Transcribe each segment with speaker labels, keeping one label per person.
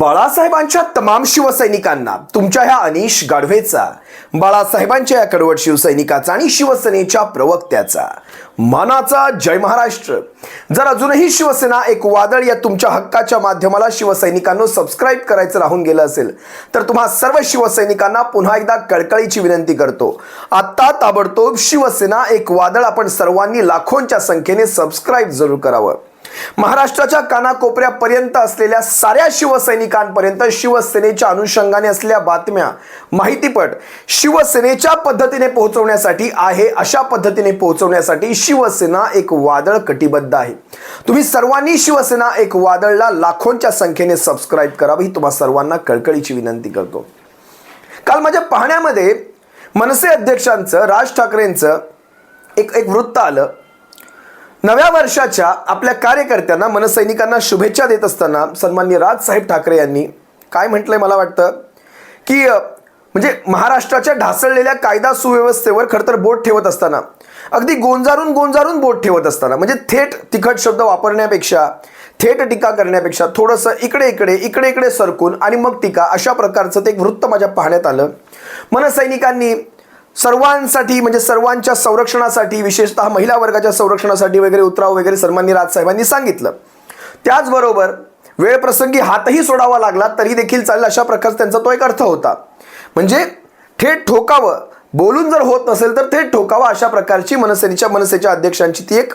Speaker 1: बाळासाहेबांच्या तमाम शिवसैनिकांना तुमच्या ह्या अनिश गाढवेचा बाळासाहेबांच्या या कडवट शिवसैनिकाचा आणि शिवसेनेच्या प्रवक्त्याचा. मानाचा जय महाराष्ट्र. जर अजूनही शिवसेना एक वादळ या तुमच्या हक्काच्या माध्यमाला शिवसैनिकांनो सबस्क्राईब करायचं राहून गेलं असेल तर तुम्हा सर्व शिवसैनिकांना पुन्हा एकदा कळकळीची विनंती करतो. आत्ता ताबडतोब शिवसेना एक वादळ आपण सर्वांनी लाखोंच्या संख्येने सबस्क्राईब जरूर करावं. महाराष्ट्राच्या कानाकोपऱ्यापर्यंत असलेल्या साऱ्या शिवसैनिकांपर्यंत शिवसेनेच्या अनुषंगाने असलेल्या बातम्या माहितीपट शिवसेनेच्या पद्धतीने पोहोचवण्यासाठी आहे अशा पद्धतीने पोहोचवण्यासाठी शिवसेना एक वादळ कटिबद्ध आहे. तुम्ही सर्वांनी शिवसेना एक वादळला लाखोंच्या संख्येने सबस्क्राईब करावं ही तुम्हा सर्वांना कळकळीची विनंती करतो. काल माझ्या पाहण्यामध्ये मनसे अध्यक्षांचं राज ठाकरेंचं एक एक वृत्त आलं. नव्या वर्षाच्या आपल्या कार्यकर्त्यांना मनसैनिकांना शुभेच्छा देत असताना सन्मान्य राजसाहेब ठाकरे यांनी काय म्हटलंय मला वाटतं? की म्हणजे महाराष्ट्राच्या ढासळलेल्या कायदा सुव्यवस्थेवर खरंतर बोट ठेवत असताना अगदी गोंजारून गोंजारून बोट ठेवत असताना म्हणजे थेट तिखट शब्द वापरण्यापेक्षा थेट टीका करण्यापेक्षा थोडंसं इकडे इकडे इकडे इकडे सरकून आणि मग टीका अशा प्रकारचं ते एक वृत्त माझ्या पाहण्यात आलं. मनसैनिकांनी सर्वांसाठी म्हणजे सर्वांच्या संरक्षणासाठी विशेषतः महिला वर्गाच्या संरक्षणासाठी वगैरे उतराव वगैरे सन्मान्य राजसाहेबांनी सांगितलं. त्याचबरोबर वेळप्रसंगी हातही सोडावा लागला तरी देखील चालेल अशा प्रकारचा त्यांचा तो एक अर्थ होता. म्हणजे थेट ठोकावं बोलून जर होत नसेल तर थेट ठोकावं अशा प्रकारची मनसेनेच्या मनसेच्या अध्यक्षांची ती एक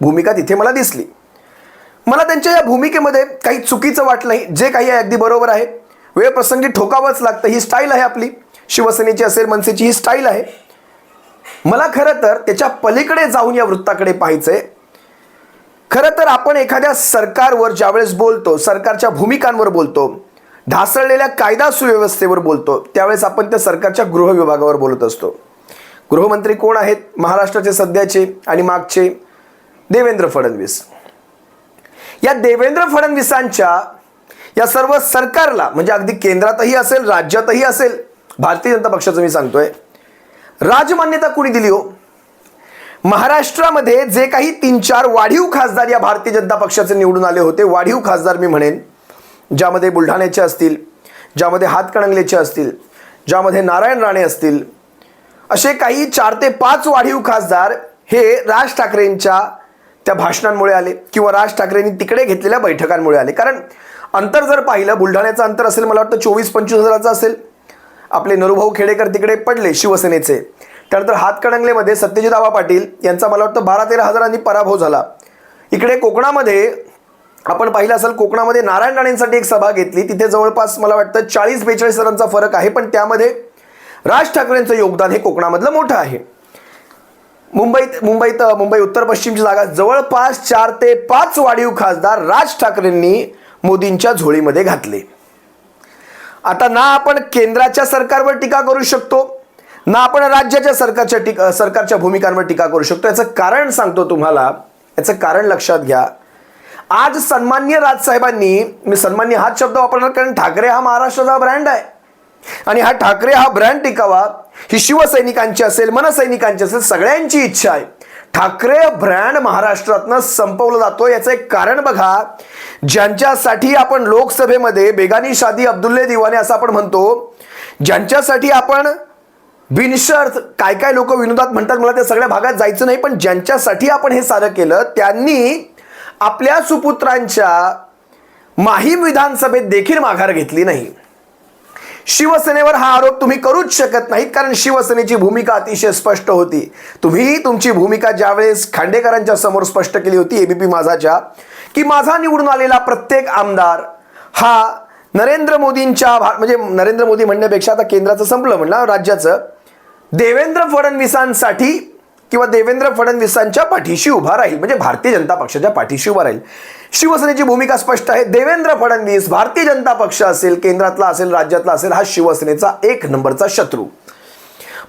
Speaker 1: भूमिका तिथे मला दिसली. मला त्यांच्या या भूमिकेमध्ये काही चुकीचं वाटलं नाही जे काही आहे अगदी बरोबर आहे. वेळप्रसंगी ठोकावंच लागतं ही स्टाईल आहे आपली. शिवसेनेची असेल मनसेची ही स्टाईल आहे. मला खरं तर त्याच्या पलीकडे जाऊन या वृत्ताकडे पाहायचंय. खरं तर आपण एखाद्या सरकारवर ज्यावेळेस बोलतो सरकारच्या भूमिकांवर बोलतो ढासळलेल्या कायदा सुव्यवस्थेवर बोलतो त्यावेळेस आपण त्या सरकारच्या गृह विभागावर बोलत असतो. गृहमंत्री कोण आहेत? महाराष्ट्राचे सध्याचे आणि मागचे देवेंद्र फडणवीस. या देवेंद्र फडणवीसांच्या या सर्व सरकारला म्हणजे अगदी केंद्रातही असेल राज्यातही असेल भारतीय जनता पक्षाचं मी सांगतोय. राजमान्यता कुणी दिली हो? महाराष्ट्रामध्ये जे काही तीन चार वाढीव खासदार या भारतीय जनता पक्षाचे निवडून आले होते वाढीव खासदार मी म्हणेन ज्यामध्ये बुलढाण्याचे असतील ज्यामध्ये हातकणंगलेचे असतील ज्यामध्ये नारायण राणे असतील असे काही चार ते पाच वाढीव खासदार हे राज ठाकरेंच्या त्या भाषणांमुळे आले किंवा राज ठाकरेंनी तिकडे घेतलेल्या बैठकांमुळे आले. कारण अंतर जर पाहिलं बुलढाण्याचं अंतर असेल मला वाटतं चोवीस पंचवीस हजाराचं असेल. आपले नरुभाऊ खेडेकर तिकडे पडले शिवसेनेचे. त्यानंतर हातकणंगलेमध्ये सत्यजित आबा पाटील यांचा मला वाटतं बारा तेरा हजारांनी पराभव झाला. इकडे कोकणामध्ये आपण पाहिलं असेल कोकणामध्ये नारायण राणेंसाठी एक सभा घेतली. तिथे जवळपास मला वाटतं चाळीस बेचाळीस हजारांचा फरक आहे पण त्यामध्ये राज ठाकरेंचं योगदान हे कोकणामधलं मोठं आहे. मुंबईत मुंबईत मुंबई उत्तर पश्चिमची जागा जवळपास चार ते पाच वाढीव खासदार राज ठाकरेंनी मोदींच्या झोळीमध्ये घातले. आता ना आपण केंद्राच्या सरकारवर टीका करू शकतो ना आपण राज्याच्या सरकारच्या टीका सरकारच्या भूमिकांवर टीका करू शकतो. याचं कारण सांगतो तुम्हाला याचं कारण लक्षात घ्या. आज सन्मान्य राजसाहेबांनी मी सन्मान्य हाच शब्द वापरणार कारण ठाकरे हा महाराष्ट्राचा ब्रँड आहे. आणि हा ठाकरे हा ब्रँड टिकावा ही शिवसैनिकांची असेल मनसैनिकांची असेल सगळ्यांची इच्छा आहे. ठाकरे ब्रँड महाराष्ट्रातनं संपवला जातो. याचं एक कारण बघा ज्यांच्यासाठी आपण लोकसभेमध्ये बेगानी शादी अब्दुल्ले दिवाने असं आपण म्हणतो ज्यांच्यासाठी आपण बिनशर्त काय काय लोक विनोदात म्हणतात मला त्या सगळ्या भागात जायचं नाही पण ज्यांच्यासाठी आपण हे सारं केलं त्यांनी आपल्या सुपुत्रांच्या माहीम विधानसभेत देखील माघार घेतली नाही. शिवसेनेवर हा आरोप तुम्ही करूच शकत नाहीत कारण शिवसेनेची भूमिका अतिशय स्पष्ट होती. तुम्ही तुमची भूमिका ज्यावेळेस खांडेकरांच्या समोर स्पष्ट केली होती एबीपी माझाच्या की माझा निवडून आलेला प्रत्येक आमदार हा नरेंद्र मोदींच्या भा- म्हणजे नरेंद्र मोदी म्हणण्यापेक्षा आता केंद्राचं संपलं म्हणलं राज्याचं. देवेंद्र फडणवीसांसाठी किंवा देवेंद्र फडणवीसांच्या पाठीशी उभा राहील म्हणजे भारतीय जनता पक्षाच्या पाठीशी उभा राहील. शिवसेनेची भूमिका स्पष्ट आहे. देवेंद्र फडणवीस भारतीय जनता पक्ष असेल केंद्रातला असेल राज्यातला असेल हा शिवसेनेचा एक नंबरचा शत्रू.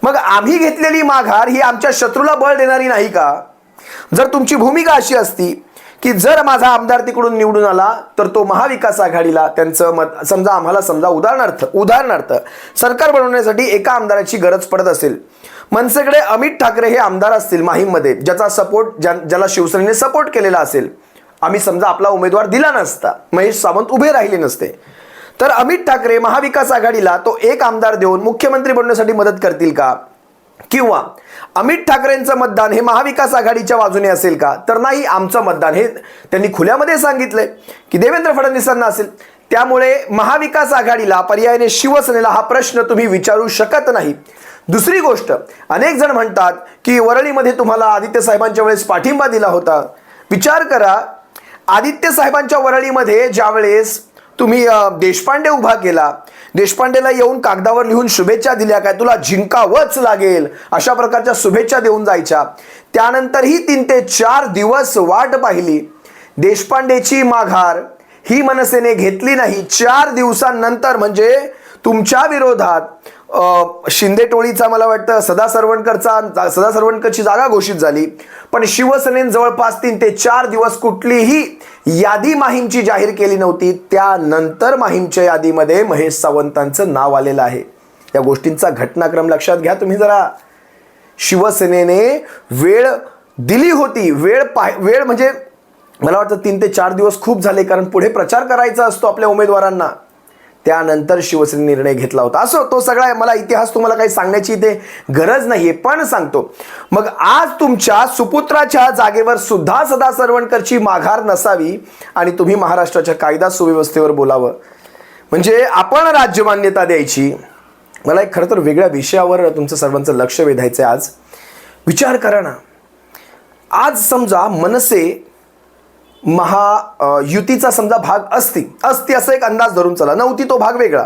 Speaker 1: मग आम्ही घेतलेली माघार ही आमच्या शत्रूला बळ देणारी नाही का? जर तुमची भूमिका अशी असती की जर माझा आमदार तिकडून निवडून आला तर तो महाविकास आघाडीला त्यांचं मत समजा आम्हाला समजा उदाहरणार्थ उदाहरणार्थ सरकार बनवण्यासाठी एका आमदाराची गरज पडत असेल मनसेकडे अमित ठाकरे हे आमदार असतील माहीममध्ये ज्याचा सपोर्ट ज्या ज्याला शिवसेनेने सपोर्ट केलेला असेल. आम्ही समजा आपला उमेदवार दिला नसता महेश सावंत उभे राहिले नसते. तर अमित ठाकरे महाविकास आघाडीला तो एक आमदार देऊन मुख्यमंत्री बनण्यासाठी मदत करतील का? किंवा अमित ठाकरेंचं मतदान हे महाविकास आघाडीच्या बाजूने असेल का? तर नाही आमचं मतदान हे त्यांनी खुल्यामध्ये सांगितलंय की देवेंद्र फडणवीसांना असेल. त्यामुळे महाविकास आघाडीला पर्यायाने शिवसेनेला हा प्रश्न तुम्ही विचारू शकत नाही. दुसरी गोष्ट अनेक जण म्हणतात की वरळीमध्ये तुम्हाला आदित्य साहेबांच्या वेळेस पाठिंबा दिला होता. विचार करा आदित्य साहेबांच्या वरळीमध्ये ज्यावेळेस तुम्ही देशपांडे उभा केला देशपांडेला येऊन कागदावर लिहून शुभेच्छा दिल्या काय तुला जिंकावंच लागेल अशा प्रकारच्या शुभेच्छा देऊन जायच्या. त्यानंतरही तीन ते चार दिवस वाट पाहिली. देशपांडेची माघार ही मनसेने घेतली नाही. चार दिवसांनंतर म्हणजे तुमच्या विरोधात शिंदे टोळीचा मला वाटतं सदा सरवणकरचा सदा सरवणकरची जागा घोषित झाली. पण शिवसेनेन जवळपास तीन ते चार दिवस कुठलीही यादी माहीमची जाहीर केली नव्हती. त्यानंतर माहीमच्या यादीमध्ये महेश सावंतांचं नाव आलेलं आहे. या गोष्टींचा घटनाक्रम लक्षात घ्या तुम्ही जरा. शिवसेनेने वेळ दिली होती. वेळ पाय वेळ म्हणजे मला वाटतं तीन ते चार दिवस खूप झाले कारण पुढे प्रचार करायचा असतो आपल्या उमेदवारांना. त्यानंतर शिवसेने निर्णय घेतला होता. असो तो सगळा मला इतिहास तुम्हाला काही सांगण्याची इथे गरज नाहीये पण सांगतो. मग आज तुमच्या सुपुत्राच्या जागेवर सुद्धा सदा सरवणकरची माघार नसावी आणि तुम्ही महाराष्ट्राच्या कायदा सुव्यवस्थेवर बोलावं. म्हणजे आपण राज्यमान्यता द्यायची. मला एक खरं तर वेगळ्या विषयावर तुमचं सर्वांचं लक्ष वेधायचं आहे आज. विचार करा ना. आज समजा मनसे महा युतीचा समजा भाग असती असती असं एक अंदाज धरून चला. नव्हती तो भाग वेगळा.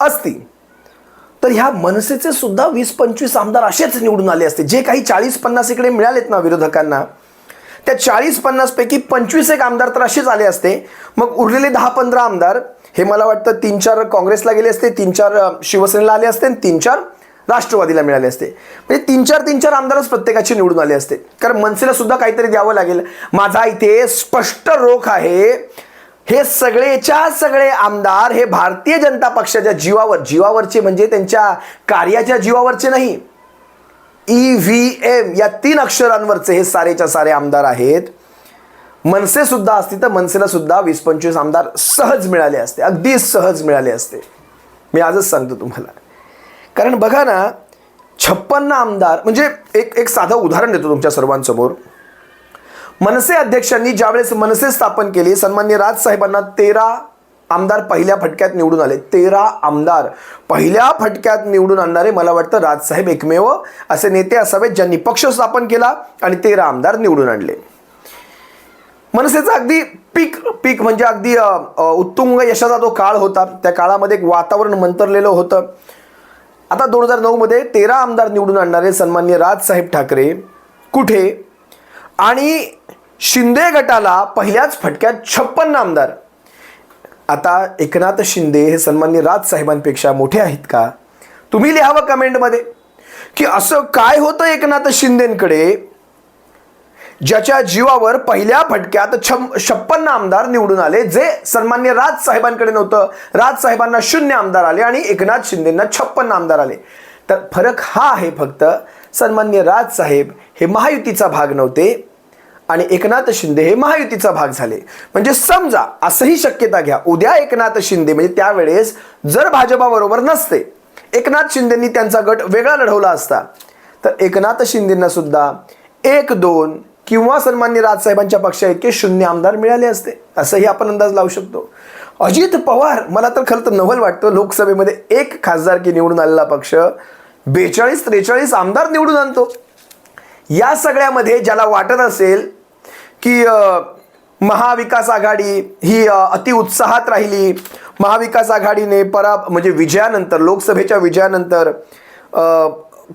Speaker 1: असती. तर ह्या मनसेचे सुद्धा वीस पंचवीस आमदार असेच निवडून आले असते. जे काही चाळीस पन्नास इकडे मिळालेत ना विरोधकांना त्या चाळीस पन्नास पैकी पंचवीस एक आमदार तर असेच आले असते. मग उरलेले दहा पंधरा आमदार हे मला वाटतं तीन चार काँग्रेसला गेले असते तीन चार शिवसेनेला आले असते आणि तीन चार राष्ट्रवादीला मिळाले असते. म्हणजे तीन चार तीन चार आमदारच प्रत्येकाचे निवडून आले असते. कारण मनसेला सुद्धा काहीतरी द्यावं लागेल. माझा इथे स्पष्ट रोख आहे हे सगळेच्या सगळे आमदार हे भारतीय जनता पक्षाच्या जीवावर जीवावरचे म्हणजे त्यांच्या कार्याच्या जीवावरचे नाही. ई व्ही एम या तीन अक्षरांवरचे हे सारेच्या सारे आमदार आहेत. मनसे सुद्धा असते तर मनसेला सुद्धा वीस पंचवीस आमदार सहज मिळाले असते. अगदी सहज मिळाले असते. मी आजच सांगतो तुम्हाला. कारण बघा ना छप्पन्न आमदार म्हणजे एक एक साधं उदाहरण देतो तुमच्या सर्वांसमोर. मनसे अध्यक्षांनी ज्यावेळेस मनसे स्थापन केली सन्मान्य राजसाहेबांना तेरा आमदार पहिल्या फटक्यात निवडून आले. तेरा आमदार पहिल्या फटक्यात निवडून आणणारे मला वाटतं राजसाहेब एकमेव असे नेते असावेत ज्यांनी पक्ष स्थापन केला आणि तेरा आमदार निवडून आणले. मनसेचा अगदी पीक पीक म्हणजे अगदी उत्तुंग यशाचा तो काळ होता. त्या काळामध्ये एक वातावरण मंतरलेलं होतं. आता दोन हजार नऊमध्ये तेरा आमदार निवडून आणणारे सन्मान्य राजसाहेब ठाकरे कुठे? आणि शिंदे गटाला पहिल्याच फटक्यात छप्पन्न आमदार. आता एकनाथ शिंदे हे सन्मान्य राजसाहेबांपेक्षा मोठे आहेत का? तुम्ही लिहावं कमेंटमध्ये की असं काय होतं एकनाथ शिंदेंकडे? ज्याच्या जीवावर पहिल्या फटक्यात छम छप्पन्न आमदार निवडून आले जे सन्मान्य राजसाहेबांकडे नव्हतं. राजसाहेबांना शून्य आमदार आले आणि एकनाथ शिंदेंना छप्पन्न आमदार आले. तर फरक हा आहे फक्त सन्मान्य राजसाहेब हे महायुतीचा भाग नव्हते आणि एकनाथ शिंदे हे महायुतीचा भाग झाले. म्हणजे समजा असंही शक्यता घ्या उद्या एकनाथ शिंदे म्हणजे त्यावेळेस जर भाजपाबरोबर नसते एकनाथ शिंदेंनी त्यांचा गट वेगळा लढवला असता तर एकनाथ शिंदेंना सुद्धा एक दोन किंवा सन्मान्य राजसाहेबांच्या पक्षा इतके शून्य आमदार मिळाले असते. असंही आपण अंदाज लावू शकतो. अजित पवार मला तर खरं तर नवल वाटतं लोकसभेमध्ये एक खासदारकी निवडून आलेला पक्ष बेचाळीस त्रेचाळीस आमदार निवडून आणतो. या सगळ्यामध्ये ज्याला वाटत असेल की महाविकास आघाडी ही अति उत्साहात राहिली. महाविकास आघाडीने परा म्हणजे विजयानंतर लोकसभेच्या विजयानंतर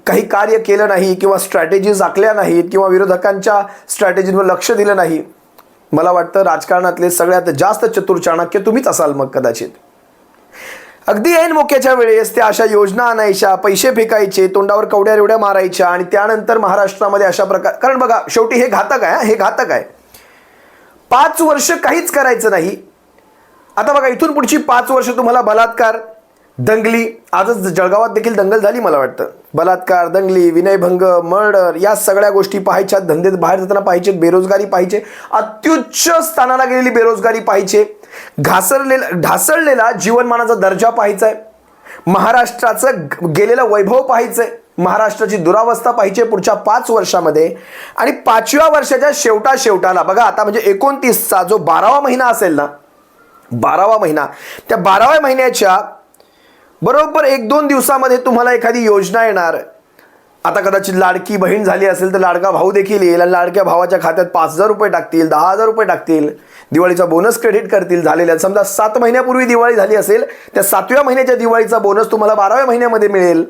Speaker 1: काही कार्य केलं नाही किंवा स्ट्रॅटेजीज आखल्या नाहीत किंवा विरोधकांच्या स्ट्रॅटेजींवर लक्ष दिलं नाही मला वाटतं राजकारणातले सगळ्यात जास्त चतुर चाणक्य तुम्हीच असाल मग कदाचित. अगदी ऐन मोक्याच्या वेळेस त्या अशा योजना आणायच्या पैसे फेकायचे तोंडावर कवड्या रेवड्या मारायच्या आणि त्यानंतर महाराष्ट्रामध्ये अशा प्रकार कारण बघा शेवटी हे घातक आहे हे घातक आहे. पाच वर्ष काहीच करायचं नाही. आता बघा इथून पुढची पाच वर्ष तुम्हाला बलात्कार दंगली. आजच जळगावात देखील दंगल झाली मला वाटतं. बलात्कार दंगली विनयभंग मर्डर या सगळ्या गोष्टी पाहायच्या धंदेत बाहेर जाताना पाहिजे बेरोजगारी पाहिजे अत्युच्च स्थानाला गेलेली बेरोजगारी पाहिजे घासरलेला ढासळलेला जीवनमानाचा दर्जा पाहायचा आहे महाराष्ट्राचं ग- गेलेलं वैभव पाहायचं आहे महाराष्ट्राची दुरावस्था पाहिजे पुढच्या पाच वर्षामध्ये. आणि पाचव्या वर्षाच्या शेवटा शेवटाला बघा आता म्हणजे एकोणतीसचा जो बारावा महिना असेल ना बारावा महिना. त्या बाराव्या महिन्याच्या बरोबर एक दोन दिवसामध्ये तुम्हाला एखादी योजना येणार. आता कदाचित लाडकी बहीण झाली असेल तर लाडका भाऊ देखील येईल आणि लाडक्या भावाच्या खात्यात पाच हजार रुपये टाकतील दहा हजार रुपये टाकतील. दिवाळीचा बोनस क्रेडिट करतील झालेल्या. समजा सात महिन्यापूर्वी दिवाळी झाली असेल त्या सातव्या महिन्याच्या दिवाळीचा बोनस तुम्हाला बाराव्या महिन्यामध्ये मिळेल.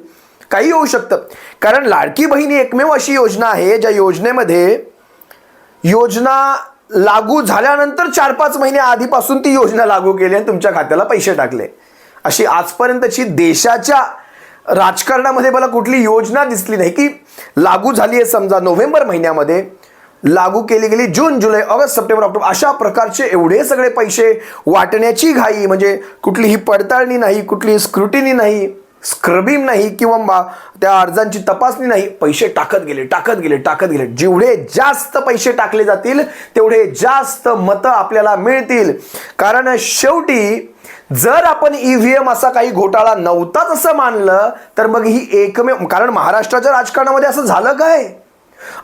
Speaker 1: काही होऊ शकतं. कारण लाडकी बहीण ही एकमेव अशी योजना आहे ज्या योजनेमध्ये योजना लागू झाल्यानंतर चार पाच महिने आधीपासून ती योजना लागू केली आणि तुमच्या खात्याला पैसे टाकले. अशी आजपर्यंतची देशाच्या राजकारणामध्ये मला कुठली योजना दिसली नाही की लागू झाली आहे समजा नोव्हेंबर महिन्यामध्ये. लागू केली गेली जून जुलै ऑगस्ट सप्टेंबर ऑक्टोबर अशा प्रकारचे एवढे सगळे पैसे वाटण्याची घाई म्हणजे कुठलीही पडताळणी नाही कुठली स्क्रुटिनी नाही स्क्रबिंग नाही किंवा मा- त्या अर्जांची तपासणी नाही. पैसे टाकत गेले टाकत गेले टाकत गेले. जेवढे जास्त पैसे टाकले जातील तेवढे जास्त मतं आपल्याला मिळतील. कारण शेवटी जर आपण ईव्हीएम असा काही घोटाळा नव्हताच असं मानलं तर मग ही एकमेव कारण महाराष्ट्राच्या राजकारणामध्ये असं झालं काय?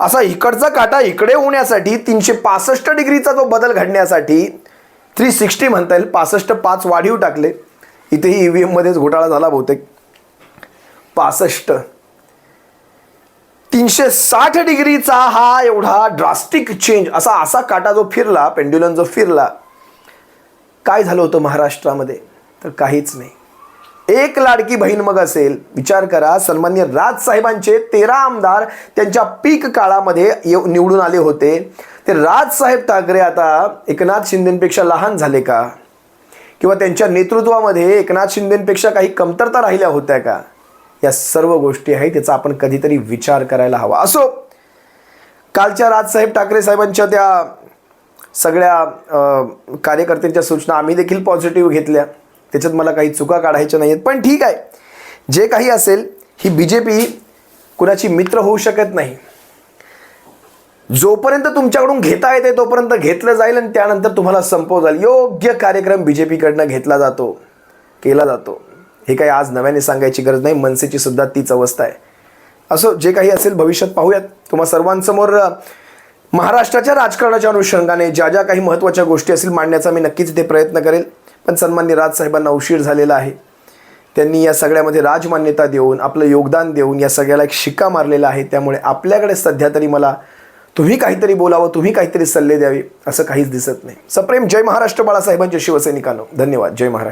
Speaker 1: असा इकडचा काटा इकडे होण्यासाठी तीनशे पासष्ट डिग्रीचा जो बदल घडण्यासाठी थ्री सिक्स्टी म्हणता येईल पासष्ट पाच वाढीव टाकले. इथेही ईव्हीएममध्येच घोटाळा झाला बहुतेक. पासष्ट. तीनशे साठ डिग्रीचा हा एवढा ड्रास्टिक चेंज असा असा काटा जो फिरला पेंड्युलन जो फिरला काय झालं होतं महाराष्ट्रामध्ये? तर काहीच नाही. एक लाडकी बहीण मग असेल विचार करा सन्मान्य राजसाहेबांचे तेरा आमदार त्यांच्या पीक काळामध्ये येऊ- निवडून आले होते. ते राजसाहेब ठाकरे आता एकनाथ शिंदेपेक्षा लहान झाले का? किंवा त्यांच्या नेतृत्वामध्ये एकनाथ शिंदेपेक्षा काही कमतरता राहिल्या होत्या का? या सर्व गोष्टी आहेत त्याचा आपण कधीतरी विचार करायला हवा. असो कालच्या राजसाहेब ठाकरे साहेबांच्या त्या सगळ्या कार्यकर्त्यांच्या सूचना आम्ही देखील पॉझिटिव्ह घेतल्या. त्याच्यात मला काही चुका काढायच्या नाही आहेत पण ठीक आहे. जे काही असेल ही बी जे पी कुणाची मित्र होऊ शकत नाही. जोपर्यंत तुमच्याकडून घेता येते तोपर्यंत घेतलं जाईल आणि त्यानंतर तुम्हाला संपव जाईल योग्य कार्यक्रम बी जे पीकडनं घेतला जातो. केला जातो. हे काही आज नव्याने सांगायची गरज नाही. मनसेची सुद्धा तीच अवस्था आहे. असो जे काही असेल भविष्यात पाहूयात. तुम्हा सर्वांसमोर महाराष्ट्राच्या राजकारणाच्या अनुषंगाने ज्या ज्या काही महत्त्वाच्या गोष्टी असतील मांडण्याचा मी नक्कीच ते प्रयत्न करेल. पण सन्मान्य राजसाहेबांना उशीर झालेला आहे. त्यांनी या सगळ्यामध्ये राजमान्यता देऊन आपलं योगदान देऊन या सगळ्याला एक शिक्का मारलेला आहे. त्यामुळे आपल्याकडे सध्या तरी मला तुम्ही काहीतरी बोलावं तुम्ही काहीतरी सल्ले द्यावे असं काहीच दिसत नाही. सप्रेम जय महाराष्ट्र बाळासाहेबांच्या शिवसैनिकांनो. धन्यवाद. जय महाराष्ट्र.